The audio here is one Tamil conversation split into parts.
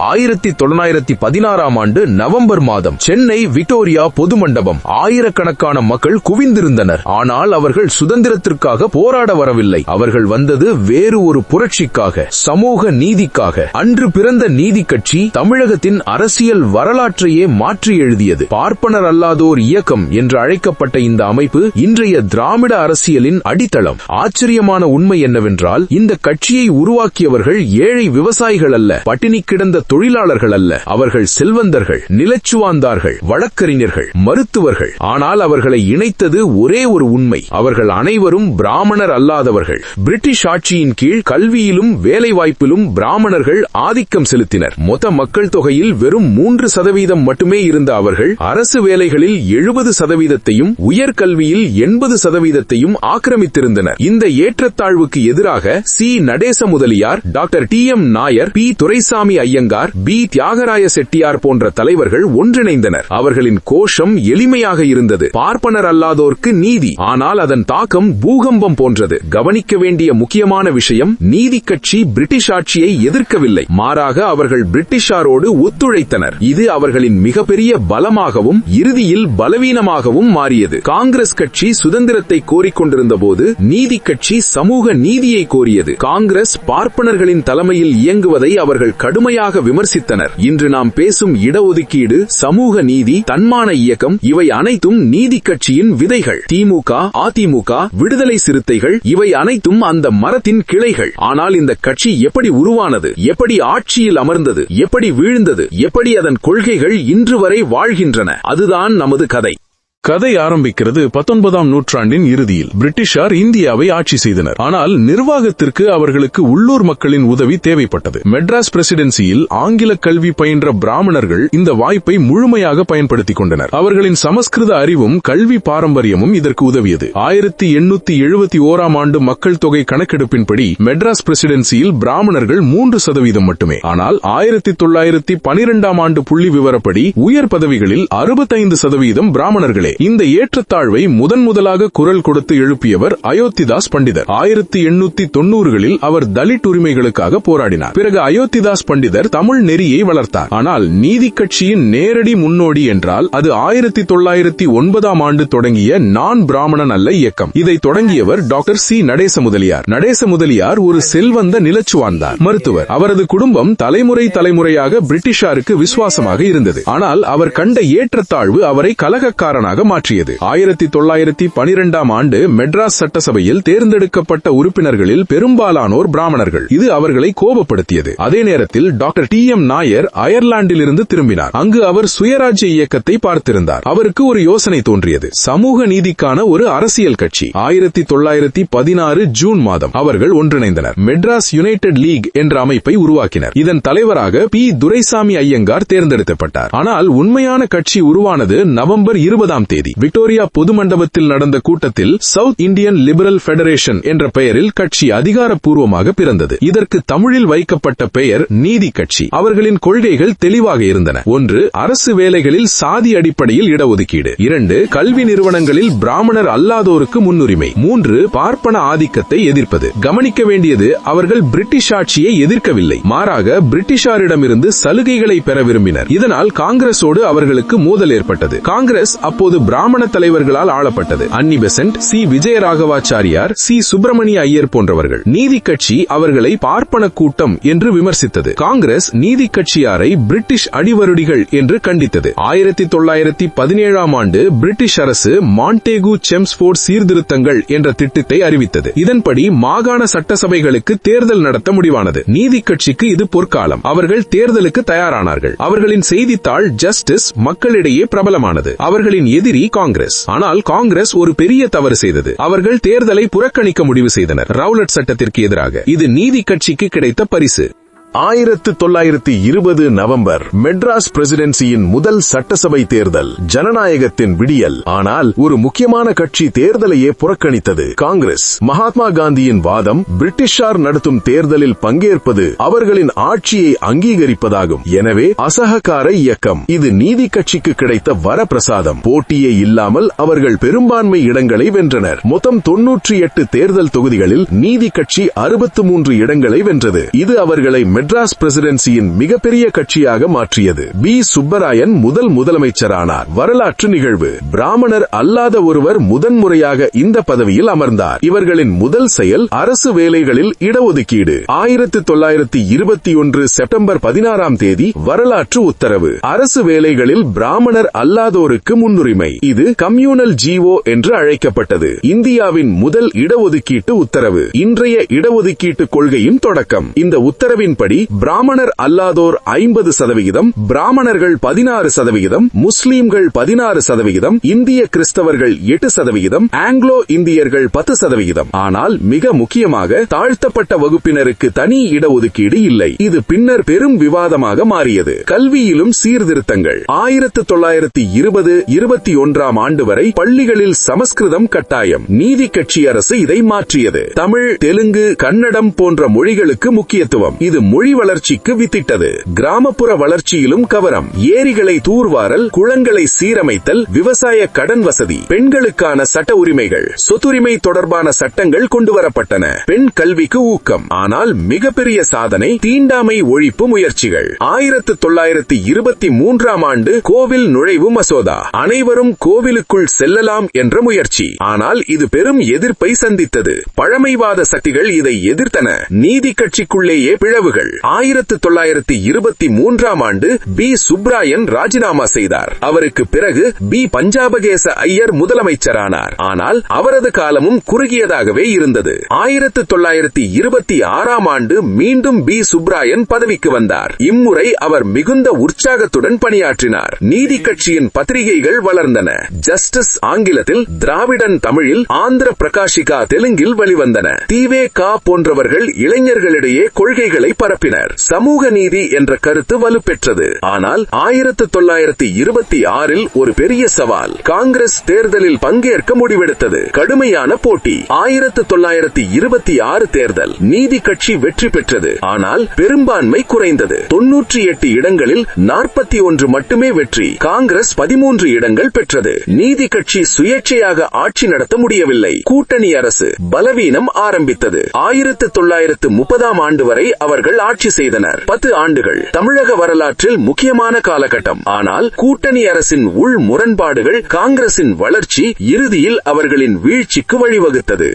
ஆயிரத்தி தொள்ளாயிரத்தி பதினாறாம் ஆண்டு நவம்பர் மாதம் சென்னை விக்டோரியா பொது மண்டபம் ஆயிரக்கணக்கான மக்கள் குவிந்திருந்தனர். ஆனால் அவர்கள் சுதந்திரத்திற்காக போராட வரவில்லை. அவர்கள் வந்தது வேறு ஒரு புரட்சிக்காக சமூக நீதிக்காக. அன்று பிறந்த நீதி கட்சி தமிழகத்தின் அரசியல் வரலாற்றையே மாற்றி எழுதியது. பார்ப்பனர் அல்லாதோர் இயக்கம் என்று அழைக்கப்பட்ட இந்த அமைப்பு இன்றைய திராவிட அரசியலின் அடித்தளம். ஆச்சரியமான உண்மை என்னவென்றால் இந்த கட்சியை உருவாக்கியவர்கள் ஏழை விவசாயிகள் அல்ல. பட்டினி கிடந்த தொழிலாளர்கள் அல்ல. அவர்கள் செல்வந்தர்கள் நிலச்சுவாந்தார்கள் வழக்கறிஞர்கள் மருத்துவர்கள். ஆனால் அவர்களை இணைத்தது ஒரே ஒரு உண்மை. அவர்கள் அனைவரும் பிராமணர் அல்லாதவர்கள். பிரிட்டிஷ் ஆட்சியின் கீழ் கல்வியிலும் வேலைவாய்ப்பிலும் பிராமணர்கள் ஆதிக்கம் செலுத்தினர். மொத்த மக்கள் தொகையில் வெறும் மூன்று சதவீதம் மட்டுமே இருந்த அவர்கள் அரசு வேலைகளில் எழுபது சதவீதத்தையும் உயர்கல்வியில் எண்பது சதவீதத்தையும் ஆக்கிரமித்திருந்தனர். இந்த ஏற்றத்தாழ்வுக்கு எதிராக C. Natesa Mudaliar doctor T. M. Nair P. Duraisamy Iyengar P Thyagaraya Chettiar போன்ற தலைவர்கள் ஒன்றிணைந்தனர். அவர்களின் கோஷம் எளிமையாக இருந்தது. பார்ப்பனர் அல்லாதோர்க்கு நீதி. ஆனால் அதன் தாக்கம் பூகம்பம் போன்றது. கவனிக்க வேண்டிய முக்கியமான விஷயம் நீதி கட்சி பிரிட்டிஷ் ஆட்சியை எதிர்க்கவில்லை. மாறாக அவர்கள் பிரிட்டிஷாரோடு ஒத்துழைத்தனர். இது அவர்களின் மிகப்பெரிய பலமாகவும் இறுதியில் பலவீனமாகவும் மாறியது. காங்கிரஸ் கட்சி சுதந்திரத்தை கோரிக்கொண்டிருந்த போது நீதி கட்சி சமூக நீதியை கோரியது. காங்கிரஸ் பார்ப்பனர்களின் தலைமையில் இயங்குவதை அவர்கள் கடுமையாக விமர்சித்தனர். இன்று நாம் பேசும் இடஒதுக்கீடு சமூக நீதி தன்மான இயக்கம் இவை அனைத்தும் நீதி கட்சியின் விதைகள். திமுக அதிமுக விடுதலை சிறுத்தைகள் இவை அனைத்தும் அந்த மரத்தின் கிளைகள். ஆனால் இந்த கட்சி எப்படி உருவானது? எப்படி ஆட்சியில் அமர்ந்தது? எப்படி வீழ்ந்தது? எப்படி அதன் கொள்கைகள் இன்று வரை வாழ்கின்றன? அதுதான் நமது கதை. கதை ஆரம்பிக்கிறது பத்தொன்பதாம் நூற்றாண்டின் இறுதியில். பிரிட்டிஷார் இந்தியாவை ஆட்சி செய்தனர். ஆனால் நிர்வாகத்திற்கு அவர்களுக்கு உள்ளூர் மக்களின் உதவி தேவைப்பட்டது. மெட்ராஸ் பிரசிடென்சியில் ஆங்கில கல்வி பயின்ற பிராமணர்கள் இந்த வாய்ப்பை முழுமையாக பயன்படுத்திக் கொண்டனர். அவர்களின் சமஸ்கிருத அறிவும் கல்வி பாரம்பரியமும் இதற்கு உதவியது. ஆயிரத்தி எண்ணூத்தி எழுபத்தி ஓராம் ஆண்டு மக்கள் தொகை கணக்கெடுப்பின்படி மெட்ராஸ் பிரசிடென்சியில் பிராமணர்கள் மூன்று சதவீதம் மட்டுமே. ஆனால் ஆயிரத்தி தொள்ளாயிரத்தி பனிரெண்டாம் ஆண்டு புள்ளி விவரப்படி உயர் பதவிகளில் அறுபத்தைந்து சதவீதம் பிராமணர்களே இந்த ஏற்றத்தாழ்வை முதன் முதலாக குரல் கொடுத்து எழுப்பியவர் அயோத்திதாஸ் பண்டிதர். ஆயிரத்தி எண்ணூத்தி தொண்ணூறுகளில் அவர் தலித் உரிமைகளுக்காக போராடினார். பிறகு அயோத்திதாஸ் பண்டிதர் தமிழ் நெறியை வளர்த்தார். ஆனால் நீதி கட்சியின் நேரடி முன்னோடி என்றால் அது ஆயிரத்தி தொள்ளாயிரத்தி ஒன்பதாம் ஆண்டு தொடங்கிய நான் பிராமணன் அல்ல இயக்கம். இதை தொடங்கியவர் டாக்டர் சி. நடேச முதலியார் நடேச முதலியார் ஒரு செல்வந்த நிலச்சுவார்ந்தார் மருத்துவர். அவரது குடும்பம் தலைமுறை தலைமுறையாக பிரிட்டிஷாருக்கு விசுவாசமாக இருந்தது. ஆனால் அவர் கண்ட ஏற்றத்தாழ்வு அவரை கலகக்காரனாக மாற்றியது. ஆயிரத்தி தொள்ளாயிரத்தி பனிரெண்டாம் ஆண்டு மெட்ராஸ் சட்டசபையில் தேர்ந்தெடுக்கப்பட்ட உறுப்பினர்களில் பெரும்பாலானோர் பிராமணர்கள். இது அவர்களை கோபப்படுத்தியது. அதே நேரத்தில் டாக்டர் டி எம் நாயர் அயர்லாந்தில் இருந்து திரும்பினார். அங்கு அவர் சுயராஜ்ய இயக்கத்தை பார்த்திருந்தார். அவருக்கு ஒரு யோசனை தோன்றியது. சமூக நீதிக்கான ஒரு அரசியல் கட்சி. ஆயிரத்தி தொள்ளாயிரத்தி பதினாறு ஜூன் மாதம் அவர்கள் ஒன்றிணைந்தனர். மெட்ராஸ் யுனைடெட் லீக் என்ற அமைப்பை உருவாக்கினர். இதன் தலைவராக பி. துரைசாமி ஐயங்கார் தேர்ந்தெடுக்கப்பட்டார். ஆனால் உண்மையான கட்சி உருவானது நவம்பர் இருபதாம் தேதி. விக்டோரியா பொது மண்டபத்தில் நடந்த கூட்டத்தில் சவுத் இந்தியன் லிபரல் பெடரேஷன் என்ற பெயரில் கட்சி அதிகாரப்பூர்வமாக பிறந்தது. இதற்கு தமிழில் வைக்கப்பட்ட பெயர் நீதி கட்சி. அவர்களின் கொள்கைகள் தெளிவாக இருந்தன. ஒன்று அரசு வேலைகளில் சாதி அடிப்படையில் இடஒதுக்கீடு. இரண்டு கல்வி நிறுவனங்களில் பிராமணர் அல்லாதோருக்கு முன்னுரிமை. மூன்று பார்ப்பன ஆதிக்கத்தை எதிர்ப்பது. கவனிக்க வேண்டியது அவர்கள் பிரிட்டிஷ் ஆட்சியை எதிர்க்கவில்லை. மாறாக பிரிட்டிஷாரிடமிருந்து சலுகைகளை பெற விரும்பினர். இதனால் காங்கிரசோடு அவர்களுக்கு மோதல் ஏற்பட்டது. காங்கிரஸ் அப்போது பிராமண தலைவர்களால் ஆளப்பட்டது. Annie Besant C. Vijayaraghavachariar C. Subramania Iyer போன்றவர்கள். நீதி கட்சி அவர்களை பார்ப்பன கூட்டம் என்று விமர்சித்தது. காங்கிரஸ் நீதி கட்சியாரை பிரிட்டிஷ் அடிவருடிகள் என்று கண்டித்தது. ஆயிரத்தி தொள்ளாயிரத்தி பதினேழாம் ஆண்டு பிரிட்டிஷ் அரசு மாண்டேகு செம்ஸ்போர்ட் சீர்திருத்தங்கள் என்ற திட்டத்தை அறிவித்தது. இதன்படி மாகாண சட்டசபைகளுக்கு தேர்தல் நடத்த முடிவானது. நீதி கட்சிக்கு இது பொற்காலம். அவர்கள் தேர்தலுக்கு தயாரானார்கள். அவர்களின் செய்தித்தாள் ஜஸ்டிஸ் மக்களிடையே பிரபலமானது. அவர்களின் எதிர் காங்கிரஸ். ஆனால் காங்கிரஸ் ஒரு பெரிய தவறு செய்தது. அவர்கள் தேர்தலை புறக்கணிக்க முடிவு செய்தனர். ரவுலட் சட்டத்திற்கு எதிராக. இது நீதி கட்சிக்கு கிடைத்த பரிசு. ஆயிரத்து தொள்ளாயிரத்தி இருபது நவம்பர் மெட்ராஸ் பிரசிடென்சியின் முதல் சட்டசபை தேர்தல் ஜனநாயகத்தின் விடியல். ஆனால் ஒரு முக்கியமான கட்சி தேர்தலையே புறக்கணித்தது. காங்கிரஸ். மகாத்மா காந்தியின் வாதம் பிரிட்டிஷார் நடத்தும் தேர்தலில் பங்கேற்பது அவர்களின் ஆட்சியை அங்கீகரிப்பதாகும். எனவே அசககார இயக்கம். இது நீதி கட்சிக்கு கிடைத்த வரப்பிரசாதம். போட்டியே இல்லாமல் அவர்கள் பெரும்பான்மை இடங்களை வென்றனர். மொத்தம் தொன்னூற்றி எட்டு தேர்தல் தொகுதிகளில் நீதி கட்சி அறுபத்து மூன்று இடங்களை வென்றது. இது அவர்களை மெட்ராஸ் பிரசிடென்சியின் மிகப்பெரிய கட்சியாக மாற்றியது. பி. சுப்பராயன் முதல் முதலமைச்சரானார். வரலாற்று நிகழ்வு. பிராமணர் அல்லாத ஒருவர் முதன்முறையாக இந்த பதவியில் அமர்ந்தார். இவர்களின் முதல் செயல் அரசு வேலைகளில் இடஒதுக்கீடு. ஆயிரத்தி தொள்ளாயிரத்தி இருபத்தி ஒன்று செப்டம்பர் பதினாறாம் தேதி வரலாற்று உத்தரவு. அரசு வேலைகளில் பிராமணர் அல்லாதோருக்கு முன்னுரிமை. இது கம்யூனல் ஜிஓ என்று அழைக்கப்பட்டது. இந்தியாவின் முதல் இடஒதுக்கீட்டு உத்தரவு. இன்றைய இடஒதுக்கீட்டு கொள்கையின் தொடக்கம். இந்த உத்தரவின்படி பிராமணர் அல்லாதோர் ஐம்பது சதவிகிதம் பிராமணர்கள் பதினாறு சதவிகிதம் முஸ்லீம்கள் பதினாறு சதவிகிதம் இந்திய கிறிஸ்தவர்கள் எட்டு சதவிகிதம் ஆங்கிலோ இந்தியர்கள் பத்து சதவிகிதம். ஆனால் மிக முக்கியமாக தாழ்த்தப்பட்ட வகுப்பினருக்கு தனி இடஒதுக்கீடு இல்லை. இது பின்னர் பெரும் விவாதமாக மாறியது. கல்வியிலும் சீர்திருத்தங்கள். ஆயிரத்து தொள்ளாயிரத்தி இருபது இருபத்தி ஒன்றாம் ஆண்டு வரை பள்ளிகளில் சமஸ்கிருதம் கட்டாயம். நீதி கட்சி அரசு இதை மாற்றியது. தமிழ் தெலுங்கு கன்னடம் போன்ற மொழிகளுக்கு முக்கியத்துவம். இது மொழி வளர்ச்சிக்கு வித்திட்டது. கிராமப்புற வளர்ச்சியிலும் கவரம் ஏரிகளை தூர்வாரல் குளங்களை சீரமைத்தல் விவசாய கடன் வசதி பெண்களுக்கான சட்ட உரிமைகள் சொத்துரிமை தொடர்பான சட்டங்கள் கொண்டுவரப்பட்டன. பெண் கல்விக்கு ஊக்கம். ஆனால் மிகப்பெரிய சாதனை தீண்டாமை ஒழிப்பு முயற்சிகள். ஆயிரத்து தொள்ளாயிரத்து இருபத்தி மூன்றாம் ஆண்டு கோவில் நுழைவு மசோதா. அனைவரும் கோவிலுக்குள் செல்லலாம் என்ற முயற்சி. ஆனால் இது பெரும் எதிர்ப்பை சந்தித்தது. பழமைவாத சக்திகள் இதை எதிர்த்தன. நீதி கட்சிக்குள்ளேயே பிளவுகள். ஆயிரத்து தொள்ளாயிரத்தி இருபத்தி மூன்றாம் ஆண்டு பி. சுப்ராயன் ராஜினாமா செய்தார். அவருக்கு பிறகு பி. பஞ்சாபகேச ஐயர் முதலமைச்சரானார். ஆனால் அவரது காலமும் குறுகியதாகவே இருந்தது. ஆயிரத்து தொள்ளாயிரத்தி இருபத்தி ஆறாம் ஆண்டு மீண்டும் பி. சுப்ராயன் பதவிக்கு வந்தார். இம்முறை அவர் மிகுந்த உற்சாகத்துடன் பணியாற்றினார். நீதி கட்சியின் பத்திரிகைகள் வளர்ந்தன. ஜஸ்டிஸ் ஆங்கிலத்தில் திராவிடன் தமிழில் ஆந்திர பிரகாஷிகா தெலுங்கில் வெளிவந்தன. தீவே கா போன்றவர்கள் இளைஞர்களிடையே கொள்கைகளை பரப்ப பரப்பினர் சமூக நீதி என்ற கருத்து வலுப்பெற்றது. ஆனால் ஆயிரத்து தொள்ளாயிரத்தி இருபத்தி ஆறில் ஒரு பெரிய சவால் காங்கிரஸ் தேர்தலில் பங்கேற்க முடிவெடுத்தது. கடுமையான போட்டி ஆயிரத்து தொள்ளாயிரத்தி இருபத்தி ஆறு தேர்தல் நீதி கட்சி வெற்றி பெற்றது. ஆனால் பெரும்பான்மை குறைந்தது. தொன்னூற்றி எட்டு இடங்களில் நாற்பத்தி ஒன்று மட்டுமே வெற்றி. காங்கிரஸ் பதிமூன்று இடங்கள் பெற்றது. நீதி கட்சி சுயேட்சையாக ஆட்சி நடத்த முடியவில்லை. கூட்டணி அரசு பலவீனம் ஆரம்பித்தது. ஆயிரத்து தொள்ளாயிரத்து முப்பதாம் ஆண்டு வரை அவர்கள் ஆட்சி செய்தனர். பத்து ஆண்டுகள். தமிழக வரலாற்றில் முக்கியமான காலகட்டம். ஆனால் கூட்டணி அரசின் உள் முரண்பாடுகள் காங்கிரசின் வளர்ச்சி இறுதியில் அவர்களின் வீழ்ச்சிக்கு வழிவகுத்தது.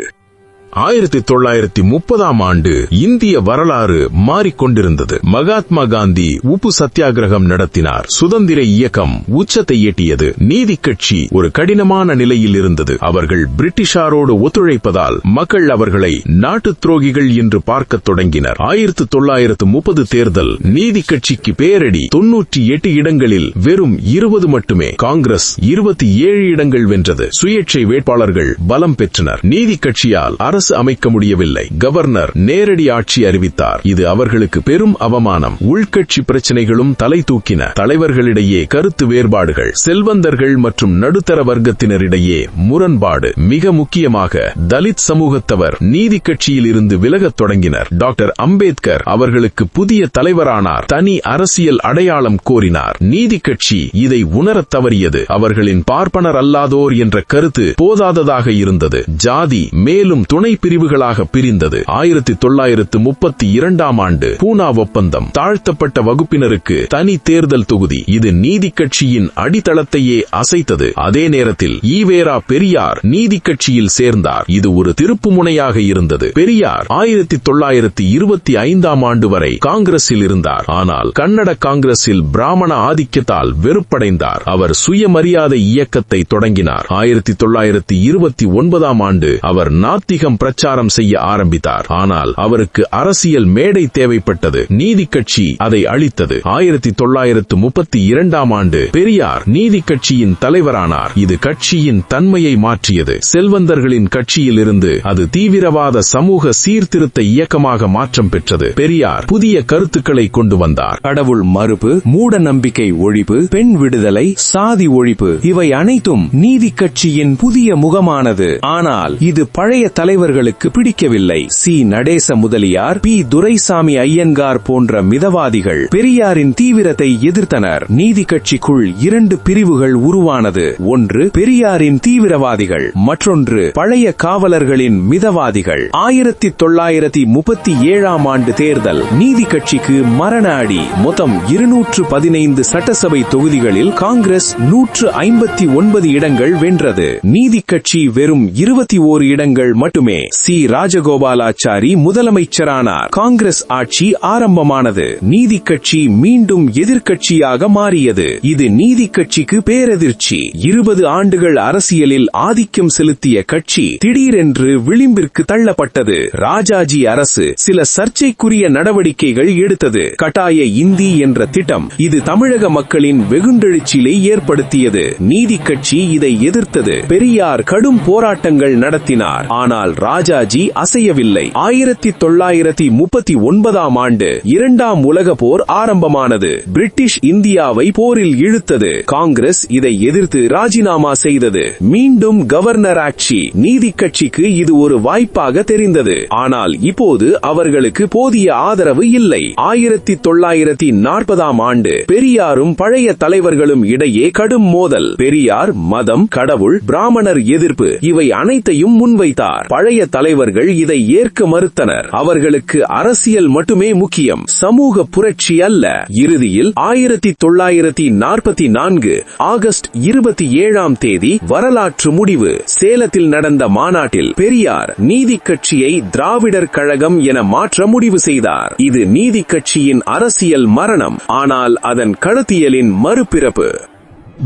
ஆயிரத்தி தொள்ளாயிரத்தி முப்பதாம் ஆண்டு இந்திய வரலாறு மாறிக்கொண்டிருந்தது. மகாத்மா காந்தி உப்பு சத்தியாகிரகம் நடத்தினார். சுதந்திர இயக்கம் உச்சத்தை எட்டியது. நீதி கட்சி ஒரு கடினமான நிலையில் இருந்தது. அவர்கள் பிரிட்டிஷாரோடு ஒத்துழைப்பதால் மக்கள் அவர்களை நாட்டு துரோகிகள் என்று பார்க்க தொடங்கினர். ஆயிரத்தி தொள்ளாயிரத்து முப்பது தேர்தல் நீதி கட்சிக்கு பேரடி தொன்னூற்றி எட்டு இடங்களில் வெறும் இருபது மட்டுமே காங்கிரஸ் இருபத்தி ஏழு இடங்கள் வென்றது. சுயேட்சை வேட்பாளர்கள் பலம் பெற்றனர். நீதி கட்சியால் அரசு அமைக்க முடியவில்லை. கவர்னர் நேரடி ஆட்சி அறிவித்தார். இது அவர்களுக்கு பெரும் அவமானம். உள்கட்சி பிரச்சனைகளும் தலை தூக்கின. தலைவர்களிடையே கருத்து வேறுபாடுகள். செல்வந்தர்கள் மற்றும் நடுத்தர வர்க்கத்தினரிடையே முரண்பாடு. மிக முக்கியமாக தலித் சமூகத்தவர் நீதி கட்சியில் இருந்து விலகத் தொடங்கினர். டாக்டர் அம்பேத்கர் அவர்களுக்கு புதிய தலைவரானார். தனி அரசியல் அடையாளம் கோரினார். நீதி கட்சி இதை உணரத் தவறியது. அவர்களின் பார்ப்பனர் அல்லாதோர் என்ற கருத்து போதாததாக இருந்தது. ஜாதி மேலும் துணை பிரிவுகளாக பிரிந்தது. ஆயிரத்தி தொள்ளாயிரத்து முப்பத்தி இரண்டாம் ஆண்டு பூனா ஒப்பந்தம் தாழ்த்தப்பட்ட வகுப்பினருக்கு தனி தேர்தல் தொகுதி. இது நீதி கட்சியின் அடித்தளத்தையே அசைத்தது. அதே நேரத்தில் ஈவேரா பெரியார் நீதி கட்சியில் சேர்ந்தார். இது ஒரு திருப்புமுனையாக இருந்தது. பெரியார் ஆயிரத்தி தொள்ளாயிரத்தி இருபத்தி ஐந்தாம் ஆண்டு வரை காங்கிரஸில் இருந்தார். ஆனால் கன்னட காங்கிரஸில் பிராமண ஆதிக்கத்தால் வெறுப்படைந்தார். அவர் சுயமரியாதை இயக்கத்தை தொடங்கினார். ஆயிரத்தி தொள்ளாயிரத்தி இருபத்தி ஒன்பதாம் ஆண்டு அவர் நாத்திகம் பிரச்சாரம் செய்ய ஆரம்பித்தார். ஆனால் அவருக்கு அரசியல் மேடை தேவைப்பட்டது. நீதி கட்சி அதை அளித்தது ஆயிரத்தி தொள்ளாயிரத்து முப்பத்தி இரண்டாம் ஆண்டு பெரியார் நீதி கட்சியின் தலைவரானார். இது கட்சியின் தன்மையை மாற்றியது. செல்வந்தர்களின் கட்சியில் இருந்து அது தீவிரவாத சமூக சீர்திருத்த இயக்கமாக மாற்றம் பெற்றது. பெரியார் புதிய கருத்துக்களை கொண்டு வந்தார். கடவுள் மறுப்பு மூட நம்பிக்கை ஒழிப்பு பெண் விடுதலை சாதி ஒழிப்பு இவை அனைத்தும் நீதி கட்சியின் புதிய முகமானது. ஆனால் இது பழைய தலைவர்கள் அவர்களுக்கு பிடிக்கவில்லை. சி. நடேச முதலியார் பி. துரைசாமி ஐயங்கார் போன்ற மிதவாதிகள் பெரியாரின் தீவிரத்தை எதிர்த்தனர். நீதி கட்சிக்குள் இரண்டு பிரிவுகள் உருவானது. ஒன்று பெரியாரின் தீவிரவாதிகள். மற்றொன்று பழைய காவலர்களின் மிதவாதிகள். ஆயிரத்தி தொள்ளாயிரத்தி முப்பத்தி ஏழாம் ஆண்டு தேர்தல். நீதி கட்சிக்கு மரண அடி. மொத்தம் இருநூற்று பதினைந்து சட்டசபை தொகுதிகளில் காங்கிரஸ் நூற்று ஐம்பத்தி ஒன்பது இடங்கள் வென்றது. நீதி கட்சி வெறும் இருபத்தி ஓரு இடங்கள் மட்டுமே. மட்டுமே சி. ராஜகோபாலாச்சாரி முதலமைச்சரானார். காங்கிரஸ் ஆட்சி ஆரம்பமானது. நீதி கட்சி மீண்டும் எதிர்கட்சியாக மாறியது. இது நீதி கட்சிக்கு பேரதிர்ச்சி. இருபது ஆண்டுகள் அரசியலில் ஆதிக்கம் செலுத்திய கட்சி திடீரென்று விளிம்பிற்கு தள்ளப்பட்டது. ராஜாஜி அரசு சில சர்ச்சைக்குரிய நடவடிக்கைகள் எடுத்தது. கட்டாய இந்தி என்ற திட்டம் இது தமிழக மக்களின் வெகுண்டெழுச்சியை ஏற்படுத்தியது. நீதி கட்சி இதை எதிர்த்தது. பெரியார் கடும் போராட்டங்கள் நடத்தினார். ஆனால் ராஜாஜி அசையவில்லை. ஆயிரத்தி தொள்ளாயிரத்தி முப்பத்தி ஒன்பதாம் ஆண்டு இரண்டாம் உலக போர் ஆரம்பமானது. பிரிட்டிஷ் இந்தியாவை போரில் இழுத்தது. காங்கிரஸ் இதை எதிர்த்து ராஜினாமா செய்தது. மீண்டும் கவர்னர் ஆட்சி. நீதி கட்சிக்கு இது ஒரு வாய்ப்பாக தெரிந்தது. ஆனால் இப்போது அவர்களுக்கு போதிய ஆதரவு இல்லை. ஆயிரத்தி தொள்ளாயிரத்தி நாற்பதாம் ஆண்டு பெரியாரும் பழைய தலைவர்களும் இடையே கடும் மோதல். பெரியார் மதம் கடவுள் பிராமணர் எதிர்ப்பு இவை அனைத்தையும் முன்வைத்தார். பழைய தலைவர்கள் இதை ஏற்க மறுத்தனர். அவர்களுக்கு அரசியல் மட்டுமே முக்கியம். சமூக புரட்சி அல்ல. இறுதியில் ஆயிரத்தி தொள்ளாயிரத்தி நாற்பத்தி நான்கு ஆகஸ்ட் இருபத்தி ஏழாம் தேதி வரலாற்று முடிவு. சேலத்தில் நடந்த மாநாட்டில் பெரியார் நீதி கட்சியை திராவிடர் கழகம் என மாற்ற முடிவு செய்தார். இது நீதி கட்சியின் அரசியல் மரணம். ஆனால் அதன் கடத்தியலின் மறுபிறப்பு.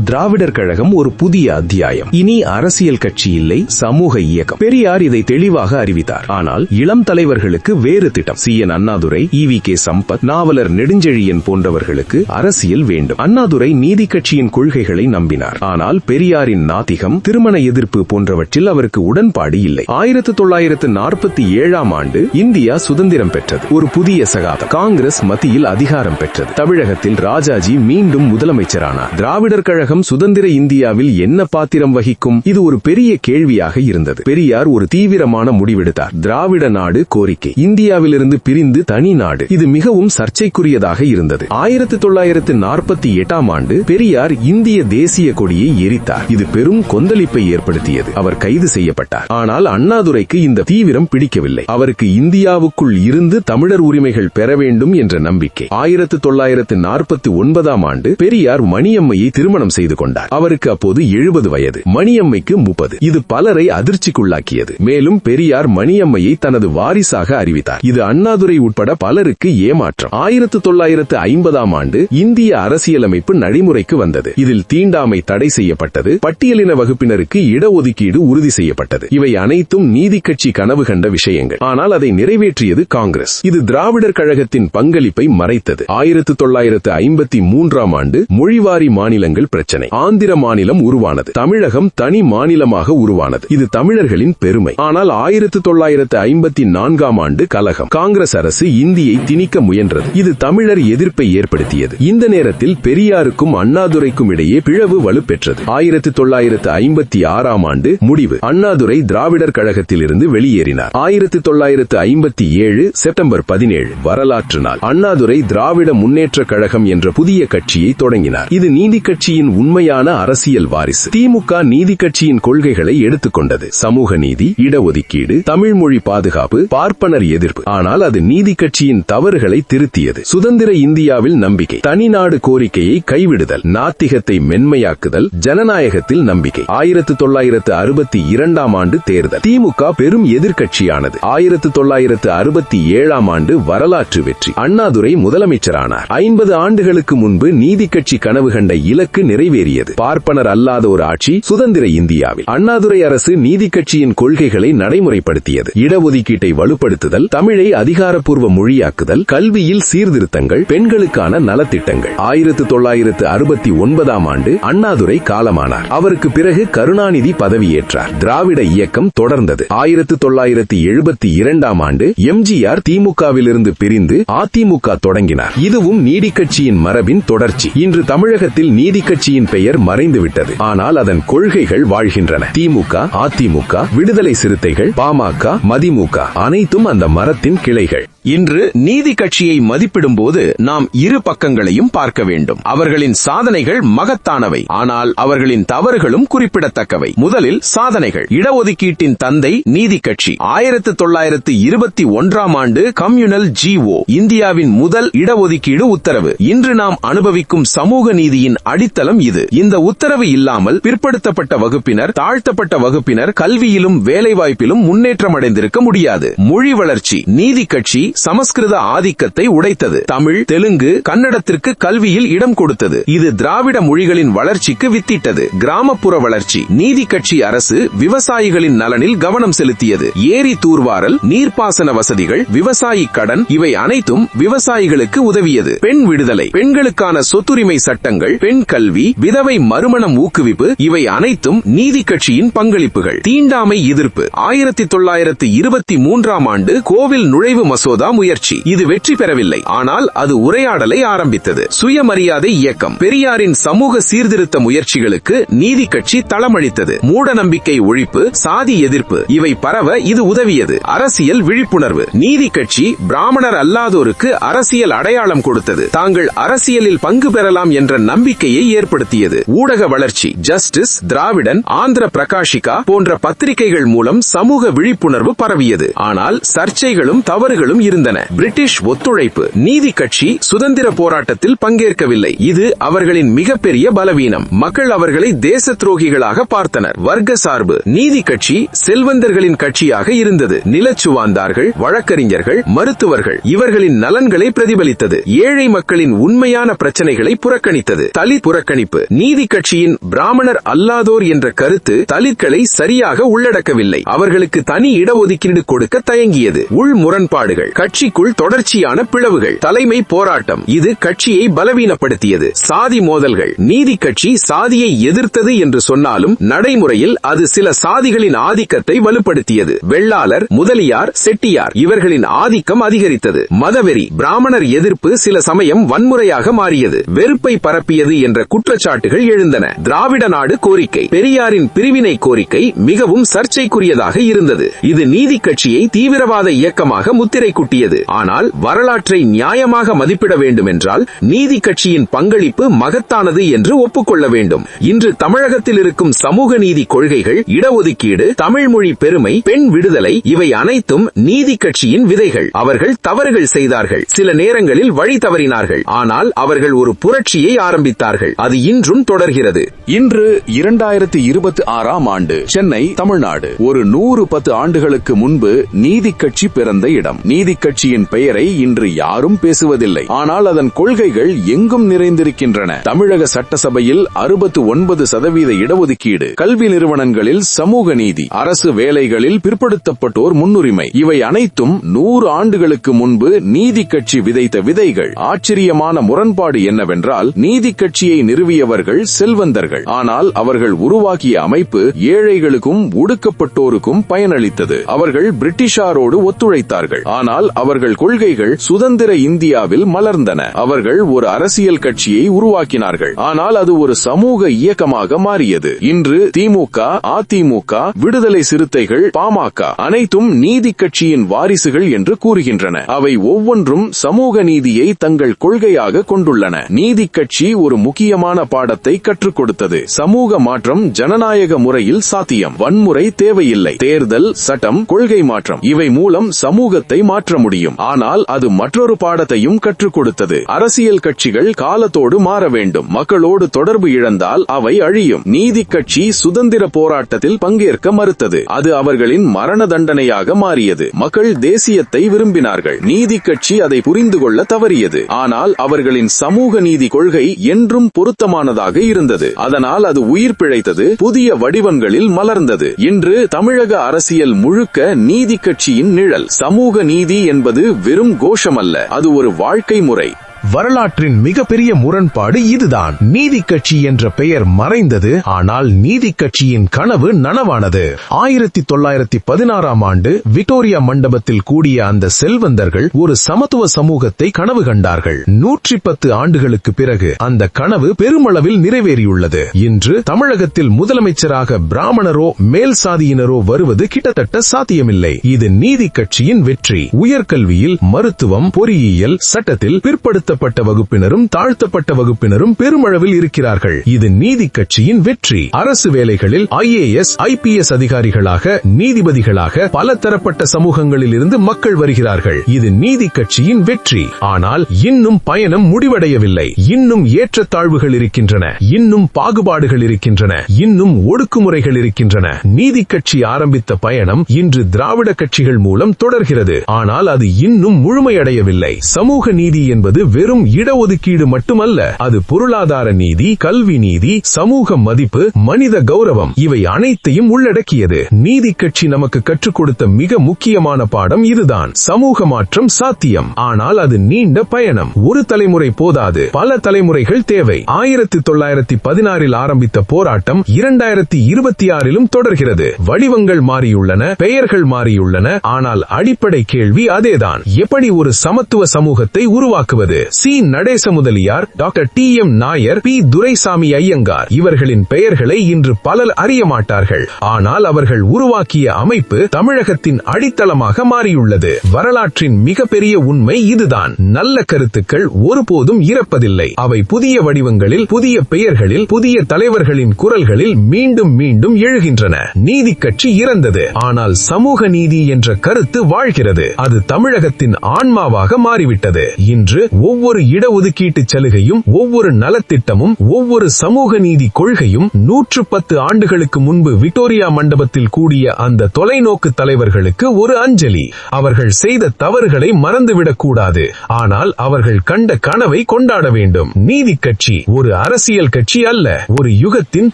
திராவிடர் கழகம் ஒரு புதிய அத்தியாயம். இனி அரசியல் கட்சி இல்லை சமூக இயக்கம். பெரியார் இதை தெளிவாக அறிவித்தார். ஆனால் இளம் தலைவர்களுக்கு வேறு திட்டம். C. N. Annadurai EV K. Sampath Navalar Nedunchezhiyan போன்றவர்களுக்கு அரசியல் வேண்டும். அண்ணாதுரை நீதி கட்சியின் கொள்கைகளை நம்பினார். ஆனால் பெரியாரின் நாத்திகம் திருமண எதிர்ப்பு போன்றவற்றில் அவருக்கு உடன்பாடு இல்லை. ஆயிரத்து தொள்ளாயிரத்து நாற்பத்தி ஏழாம் ஆண்டு இந்தியா சுதந்திரம் பெற்றது. ஒரு புதிய சகாதம் காங்கிரஸ் மத்தியில் அதிகாரம் பெற்றது. தமிழகத்தில் ராஜாஜி மீண்டும் முதலமைச்சரானார். திராவிடர் கழக கழகம் சுதந்திர இந்தியாவில் என்ன பாத்திரம் வகிக்கும்? இது ஒரு பெரிய கேள்வியாக இருந்தது. பெரியார் ஒரு தீவிரமான முடிவெடுத்தார். திராவிட நாடு கோரிக்கை. இந்தியாவிலிருந்து பிரிந்து தனி நாடு. இது மிகவும் சர்ச்சைக்குரியதாக இருந்தது. ஆயிரத்தி தொள்ளாயிரத்து நாற்பத்தி எட்டாம் ஆண்டு பெரியார் இந்திய தேசிய கொடியை எரித்தார். இது பெரும் கொந்தளிப்பை ஏற்படுத்தியது. அவர் கைது செய்யப்பட்டார். ஆனால் அண்ணாதுரைக்கு இந்த தீவிரம் பிடிக்கவில்லை. அவருக்கு இந்தியாவுக்குள் இருந்து தமிழர் உரிமைகள் பெற வேண்டும் என்ற நம்பிக்கை. ஆயிரத்து தொள்ளாயிரத்து நாற்பத்தி ஒன்பதாம் ஆண்டு பெரியார் மணியம்மையை திருமணம் செய்து கொண்டார். அவருக்கு அப்போது எழுபது வயது. மணியம்மைக்கு முப்பது. இது பலரை அதிர்ச்சிக்குள்ளாக்கியது. மேலும் பெரியார் மணியம்மையை தனது வாரிசாக அறிவித்தார். இது அண்ணாதுரை உட்பட பலருக்கு ஏமாற்றம். ஆயிரத்து தொள்ளாயிரத்து ஐம்பதாம் ஆண்டு இந்திய அரசியலமைப்பு நடைமுறைக்கு வந்தது. இதில் தீண்டாமை தடை செய்யப்பட்டது. பட்டியலின வகுப்பினருக்கு இடஒதுக்கீடு உறுதி செய்யப்பட்டது. இவை அனைத்தும் நீதி கட்சி கனவு கண்ட விஷயங்கள். ஆனால் அதை நிறைவேற்றியது காங்கிரஸ். இது திராவிடர் கழகத்தின் பங்களிப்பை மறைத்தது. ஆயிரத்து தொள்ளாயிரத்து ஐம்பத்தி மூன்றாம் ஆண்டு மொழிவாரி மாநிலங்கள் பிரச்சனை. ஆந்திர மாநிலம் உருவானது. தமிழகம் தனி மாநிலமாக உருவானது. இது தமிழர்களின் பெருமை. ஆனால் ஆயிரத்தி தொள்ளாயிரத்து ஐம்பத்தி நான்காம் ஆண்டு கலகம். காங்கிரஸ் அரசு இந்தியை திணிக்க முயன்றது. இது தமிழர் எதிர்ப்பை ஏற்படுத்தியது. இந்த நேரத்தில் பெரியாருக்கும் அண்ணாதுரைக்கும் இடையே பிளவு வலுப்பெற்றது. ஆயிரத்தி தொள்ளாயிரத்து ஐம்பத்தி ஆறாம் ஆண்டு முடிவு. அண்ணாதுரை திராவிடர் கழகத்தில் இருந்து வெளியேறினார். ஆயிரத்தி தொள்ளாயிரத்து ஐம்பத்தி ஏழு செப்டம்பர் பதினேழு வரலாற்று நாள். அண்ணாதுரை திராவிட முன்னேற்ற கழகம் என்ற புதிய கட்சியை தொடங்கினார். இது நீதி கட்சியின் உண்மையான அரசியல் வாரிசு. திமுக நீதி கட்சியின் கொள்கைகளை எடுத்துக்கொண்டது. சமூக நீதி இடஒதுக்கீடு தமிழ் மொழி பாதுகாப்பு பார்ப்பனர் எதிர்ப்பு. ஆனால் அது நீதி கட்சியின் தவறுகளை திருத்தியது. சுதந்திர இந்தியாவில் நம்பிக்கை. தனிநாடு கோரிக்கையை கைவிடுதல். நாத்திகத்தை மென்மையாக்குதல். ஜனநாயகத்தில் நம்பிக்கை. ஆயிரத்து தொள்ளாயிரத்து அறுபத்தி இரண்டாம் ஆண்டு தேர்தல். திமுக பெரும் எதிர்க்கட்சியானது. ஆயிரத்து தொள்ளாயிரத்து அறுபத்தி ஏழாம் ஆண்டு வரலாற்று வெற்றி. அண்ணாதுரை முதலமைச்சரானார். ஐம்பது ஆண்டுகளுக்கு முன்பு நீதி கட்சி கனவு கண்ட இலக்கு நிறைவேறியது. பார்ப்பனர் அல்லாத ஒரு ஆட்சி சுதந்திர இந்தியாவில். அண்ணாதுரை அரசு நீதி கட்சியின் கொள்கைகளை நடைமுறைப்படுத்தியது. இடஒதுக்கீட்டை வலுப்படுத்துதல் தமிழை அதிகாரப்பூர்வ மொழியாக்குதல் கல்வியில் சீர்திருத்தங்கள் பெண்களுக்கான நலத்திட்டங்கள். ஆயிரத்து தொள்ளாயிரத்து அறுபத்தி ஒன்பதாம் ஆண்டு அண்ணாதுரை காலமானார். அவருக்கு பிறகு கருணாநிதி பதவியேற்றார். திராவிட இயக்கம் தொடர்ந்தது. ஆயிரத்து தொள்ளாயிரத்து எழுபத்தி இரண்டாம் ஆண்டு எம்ஜிஆர் திமுகவிலிருந்து பிரிந்து அதிமுக தொடங்கினார். இதுவும் நீதி கட்சியின் மரபின் தொடர்ச்சி. இன்று தமிழகத்தில் நீதி கட்சி கட்சியின் பெயர் மறைந்துவிட்டது. ஆனால் அதன் கொள்கைகள் வாழ்கின்றன. திமுக அதிமுக விடுதலை சிறுத்தைகள் பாமக மதிமுக அனைத்தும் அந்த மரத்தின் கிளைகள். இன்று நீதி கட்சியை மதிப்பிடும் போது நாம் இரு பக்கங்களையும் பார்க்க வேண்டும். அவர்களின் சாதனைகள் மகத்தானவை. ஆனால் அவர்களின் தவறுகளும் குறிப்பிடத்தக்கவை. முதலில் சாதனைகள். இடஒதுக்கீட்டின் தந்தை நீதி கட்சி. ஆயிரத்து தொள்ளாயிரத்து இருபத்தி ஒன்றாம் ஆண்டு கம்யூனல் ஜிஓ இந்தியாவின் முதல் இடஒதுக்கீடு உத்தரவு. இன்று நாம் அனுபவிக்கும் சமூக நீதியின் அடித்தளம் இது. இந்த உத்தரவு இல்லாமல் பிற்படுத்தப்பட்ட வகுப்பினர் தாழ்த்தப்பட்ட வகுப்பினர் கல்வியிலும் வேலைவாய்ப்பிலும் முன்னேற்றம் அடைந்திருக்க முடியாது. மொழி வளர்ச்சி. நீதி கட்சி சமஸ்கிருத ஆதிக்கத்தை உடைத்தது. தமிழ் தெலுங்கு கன்னடத்திற்கு கல்வியில் இடம் கொடுத்தது. இது திராவிட மொழிகளின் வளர்ச்சிக்கு வித்திட்டது. கிராமப்புற வளர்ச்சி நீதி கட்சி அரசு விவசாயிகளின் நலனில் கவனம் செலுத்தியது. ஏரி தூர்வாரல் நீர்ப்பாசன வசதிகள் விவசாயி கடன் இவை அனைத்தும் விவசாயிகளுக்கு உதவியது. பெண் விடுதலை பெண்களுக்கான சொத்துரிமை சட்டங்கள் பெண் கல்வி விதவை மறுமணம் ஊக்குவிப்பு இவை அனைத்தும் நீதி கட்சியின் பங்களிப்புகள். தீண்டாமை எதிர்ப்பு. ஆயிரத்தி தொள்ளாயிரத்தி இருபத்தி மூன்றாம் ஆண்டு கோவில் நுழைவு மசோதா முயற்சி. இது வெற்றி பெறவில்லை. ஆனால் அது உரையாடலை ஆரம்பித்தது. சுயமரியாதை இயக்கம். பெரியாரின் சமூக சீர்திருத்த முயற்சிகளுக்கு நீதி கட்சி தளமளித்தது. மூட நம்பிக்கை ஒழிப்பு சாதி எதிர்ப்பு இவை பரவ இது உதவியது. அரசியல் விழிப்புணர்வு. நீதி கட்சி பிராமணர் அல்லாதோருக்கு அரசியல் அடையாளம் கொடுத்தது. தாங்கள் அரசியலில் பங்கு பெறலாம் என்ற நம்பிக்கையை ஏற்படுத்தியது. ஊடக வளர்ச்சி ஜஸ்டிஸ் திராவிடன் ஆந்திர பிரகாஷிகா போன்ற பத்திரிகைகள் மூலம் சமூக விழிப்புணர்வு பரவியது. ஆனால் சர்ச்சைகளும் தவறுகளும் இருந்தன. பிரிட்டிஷ் ஒத்துழைப்பு நீதி கட்சி சுதந்திர போராட்டத்தில் பங்கேற்கவில்லை. இது அவர்களின் மிகப்பெரிய பலவீனம். மக்கள் அவர்களை தேச துரோகிகளாக பார்த்தனர். வர்க்க சார்பு நீதி கட்சி செல்வந்தர்களின் கட்சியாக இருந்தது. நிலச்சுவாந்தார்கள் வழக்கறிஞர்கள் மருத்துவர்கள் இவர்களின் நலன்களை பிரதிபலித்தது. ஏழை மக்களின் உண்மையான பிரச்சனைகளை புறக்கணித்தது. தலித் புறக்கணிப்பு நீதி கட்சியின் பிராமணர் அல்லாதோர் என்ற கருத்து தலித்களை சரியாக உள்ளடக்கவில்லை. அவர்களுக்கு தனி இடஒதுக்கீடு கொடுக்க தயங்கியது. உள் முரண்பாடுகள் கட்சிக்குள் தொடர்ச்சியான பிளவுகள். தலைமை போராட்டம். இது கட்சியை பலவீனப்படுத்தியது. சாதி மோதல்கள். நீதி கட்சி சாதியை எதிர்த்தது என்று சொன்னாலும் நடைமுறையில் அது சில சாதிகளின் ஆதிக்கத்தை வலுப்படுத்தியது. வெள்ளாளர் முதலியார் செட்டியார் இவர்களின் ஆதிக்கம் அதிகரித்தது. மதவெறி பிராமணர் எதிர்ப்பு சில சமயம் வன்முறையாக மாறியது. வெறுப்பை பரப்பியது என்ற குற்றச்சாட்டுகள் எழுந்தன. திராவிட நாடு கோரிக்கை. பெரியாரின் பிரிவினை கோரிக்கை மிகவும் சர்ச்சைக்குரியதாக இருந்தது. இது நீதி கட்சியை தீவிரவாத இயக்கமாக முத்திரை குட்டியது. ஆனால் வரலாற்றை நியாயமாக மதிப்பிட வேண்டும் என்றால் நீதி கட்சியின் பங்களிப்பு மகத்தானது என்று ஒப்புக்கொள்ள வேண்டும். இன்று தமிழகத்தில் இருக்கும் சமூக நீதி கொள்கைகள் இடஒதுக்கீடு தமிழ் மொழி பெருமை பெண் விடுதலை இவை அனைத்தும் நீதி கட்சியின் விதைகள். அவர்கள் தவறுகள் செய்தார்கள். சில நேரங்களில் வழி தவறினார்கள். ஆனால் அவர்கள் ஒரு புரட்சியை ஆரம்பித்தார்கள். அது இன்றும் தொடர்கிறது. இன்று இரண்டாயிரத்தி இருபத்தி ஆறாம் ஆண்டு சென்னை தமிழ்நாடு. ஒரு நூறு பத்து ஆண்டுகளுக்கு முன்பு நீதி கட்சி பிறந்த இடம். நீதி கட்சியின் பெயரை இன்று யாரும் பேசுவதில்லை. ஆனால் அதன் கொள்கைகள் எங்கும் நிறைந்திருக்கின்றன. தமிழக சட்டசபையில் அறுபத்து ஒன்பது சதவீத இடஒதுக்கீடு கல்வி நிறுவனங்களில் சமூக நீதி அரசு வேலைகளில் பிற்படுத்தப்பட்டோர் முன்னுரிமை இவை அனைத்தும் நூறு ஆண்டுகளுக்கு முன்பு நீதி கட்சி விதைத்த விதைகள். ஆச்சரியமான முரண்பாடு என்னவென்றால் நீதி கட்சியை நிறுவியவர்கள் செல்வந்தர்கள். ஆனால் அவர்கள் உருவாக்கிய அமைப்பு ஏழைகளுக்கும் ஒடுக்கப்பட்டோருக்கும் பயனளித்தது. அவர்கள் பிரிட்டிஷாரோடு ஒத்துழைத்தார்கள். ஆனால் அவர்கள் கொள்கைகள் சுதந்திர இந்தியாவில் மலர்ந்தன. அவர்கள் ஒரு அரசியல் கட்சியை உருவாக்கினார்கள். ஆனால் அது ஒரு சமூக இயக்கமாக மாறியது. இன்று திமுக அதிமுக விடுதலை சிறுத்தைகள் பாமக அனைத்தும் நீதி கட்சியின் வாரிசுகள் என்று கூறுகின்றன. அவை ஒவ்வொன்றும் சமூக நீதியை தங்கள் கொள்கையாக கொண்டுள்ளன. நீதி கட்சி ஒரு முக்கியமான பாடத்தை கற்றுக் கொடுத்தது. சமூக மாற்றம் ஜனநாயக முறையில் சாத்தியம். வன்முறை தேவையில்லை. தேர்தல் சட்டம் கொள்கை மாற்றம் இவை மூலம் சமூகத்தை மாற்ற முடியும். ஆனால் அது மற்றொரு பாடத்தையும் கற்றுக் கொடுத்தது. அரசியல் கட்சிகள் காலத்தோடு மாற வேண்டும். மக்களோடு தொடர்பு இழந்தால் அவை அழியும். நீதி கட்சி சுதந்திர போராட்டத்தில் பங்கேற்க மறுத்தது. அது அவர்களின் மரண தண்டனையாக மாறியது. மக்கள் தேசியத்தை விரும்பினார்கள். நீதி கட்சி அதை புரிந்து கொள்ள தவறியது. ஆனால் அவர்களின் சமூக நீதி கொள்கை என்றும் பொருத்தமானதாக இருந்தது. அதனால் அது உயிர் பிழைத்தது. புதிய வடிவங்களில் மலர்ந்தது. இன்று தமிழக அரசியல் முழுக்க நீதி கட்சியின் நிழல். சமூக நீதி என்பது வெறும் கோஷமல்ல. அது ஒரு வாழ்க்கை முறை. வரலாற்றின் மிகப்பெரிய முரண்பாடு இதுதான். நீதி கட்சி என்ற பெயர் மறைந்தது ஆனால் நீதி கட்சியின் கனவு நனவானது. ஆயிரத்தி தொள்ளாயிரத்தி பதினாறாம் ஆண்டு விக்டோரியா மண்டபத்தில் கூடிய அந்த செல்வந்தர்கள் ஒரு சமத்துவ சமூகத்தை கனவு கண்டார்கள். நூற்றி பத்து ஆண்டுகளுக்கு பிறகு அந்த கனவு பெருமளவில் நிறைவேறியுள்ளது. இன்று தமிழகத்தில் முதலமைச்சராக பிராமணரோ மேல் சாதியினரோ வருவது கிட்டத்தட்ட சாத்தியமில்லை. இது நீதி கட்சியின் வெற்றி. உயர்கல்வியில் மருத்துவம் பொறியியல் சட்டத்தில் பிற்படுத்த உயர்த்தப்பட்ட வகுப்பினரும் தாழ்த்தப்பட்ட வகுப்பினரும் பெருமளவில் இருக்கிறார்கள். இது நீதி கட்சியின் வெற்றி. அரசு வேலைகளில் ஐஏஎஸ் ஐபிஎஸ் அதிகாரிகளாக நீதிபதிகளாக பல தரப்பட்ட சமூகங்களில் இருந்து மக்கள் வருகிறார்கள். இது நீதி கட்சியின் வெற்றி. ஆனால் இன்னும் பயணம் முடிவடையவில்லை. இன்னும் ஏற்றத்தாழ்வுகள் இருக்கின்றன. இன்னும் பாகுபாடுகள் இருக்கின்றன. இன்னும் ஒடுக்குமுறைகள் இருக்கின்றன. நீதி கட்சி ஆரம்பித்த பயணம் இன்று திராவிட கட்சிகள் மூலம் தொடர்கிறது. ஆனால் அது இன்னும் முழுமையடையவில்லை. சமூக நீதி என்பது வெறும் இடஒதுக்கீடு மட்டுமல்ல அது பொருளாதார நீதி கல்வி நீதி சமூக மதிப்பு மனித கௌரவம் இவை அனைத்தையும் உள்ளடக்கியது. நீதி கட்சி நமக்கு கற்றுக் கொடுத்த மிக முக்கியமான பாடம் இதுதான். சமூக மாற்றம் சாத்தியம். ஆனால் அது நீண்ட பயணம். ஒரு தலைமுறை போதாது. பல தலைமுறைகள் தேவை. ஆயிரத்தி தொள்ளாயிரத்தி பதினாறில் ஆரம்பித்த போராட்டம் இரண்டாயிரத்தி இருபத்தி ஆறிலும் தொடர்கிறது. வடிவங்கள் மாறியுள்ளன பெயர்கள் மாறியுள்ளன ஆனால் அடிப்படை கேள்வி அதேதான். எப்படி ஒரு சமத்துவ சமூகத்தை உருவாக்குவது? C. Natesa Mudaliar doctor T. M. Nair P. Duraisamy Iyengar. இவர்களின் பெயர்களை இன்று பலர் அறிய மாட்டார்கள். ஆனால் அவர்கள் உருவாக்கிய அமைப்பு தமிழகத்தின் அடித்தளமாக மாறியுள்ளது. வரலாற்றின் மிகப்பெரிய உண்மை இதுதான். நல்ல கருத்துக்கள் ஒருபோதும் இறப்பதில்லை. அவை புதிய வடிவங்களில் புதிய பெயர்களில் புதிய தலைவர்களின் குரல்களில் மீண்டும் மீண்டும் எழுகின்றன. நீதி கட்சி இறந்தது. ஆனால் சமூக நீதி என்ற கருத்து வாழ்கிறது. அது தமிழகத்தின் ஆன்மாவாக மாறிவிட்டது. இன்று ஒவ்வொரு ஒவ்வொரு இடஒதுக்கீட்டு சலுகையும் ஒவ்வொரு நலத்திட்டமும் ஒவ்வொரு சமூக நீதி கொள்கையும் நூற்று பத்து ஆண்டுகளுக்கு முன்பு விக்டோரியா மண்டபத்தில் கூடிய அந்த தொலைநோக்கு தலைவர்களுக்கு ஒரு அஞ்சலி. அவர்கள் செய்த தவறுகளை மறந்துவிடக் கூடாது. ஆனால் அவர்கள் கண்ட கனவை கொண்டாட வேண்டும். நீதி கட்சி ஒரு அரசியல் கட்சி அல்ல. ஒரு யுகத்தின்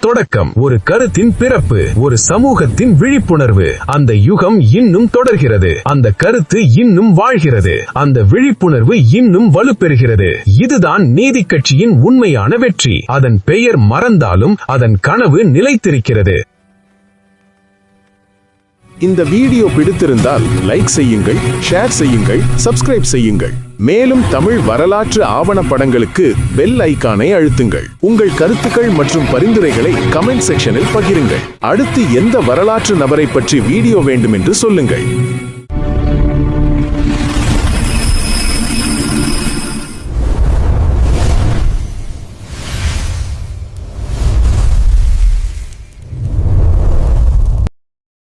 தொடக்கம் ஒரு கருத்தின் பிறப்பு ஒரு சமூகத்தின் விழிப்புணர்வு. அந்த யுகம் இன்னும் தொடர்கிறது. அந்த கருத்து இன்னும் வாழ்கிறது. அந்த விழிப்புணர்வு இன்னும் வலுப்பெறுகிறது. இதுதான் நீதி கட்சியின் உண்மையான வெற்றி. அதன் பெயர் மறந்தாலும் அதன் கனவு நிலைத்திருக்கிறது. இந்த வீடியோ பிடித்திருந்தால் லைக் செய்யுங்கள் ஷேர் செய்யுங்கள் சப்ஸ்கிரைப் செய்யுங்கள். மேலும் தமிழ் வரலாற்று ஆவணப்படங்களுக்கு பெல் ஐக்கானை அழுத்துங்கள். உங்கள் கருத்துக்கள் மற்றும் பரிந்துரைகளை கமெண்ட் செக்ஷனில் பகிருங்கள். அடுத்து எந்த வரலாற்று நபரை பற்றி வீடியோ வேண்டும் என்று சொல்லுங்கள்.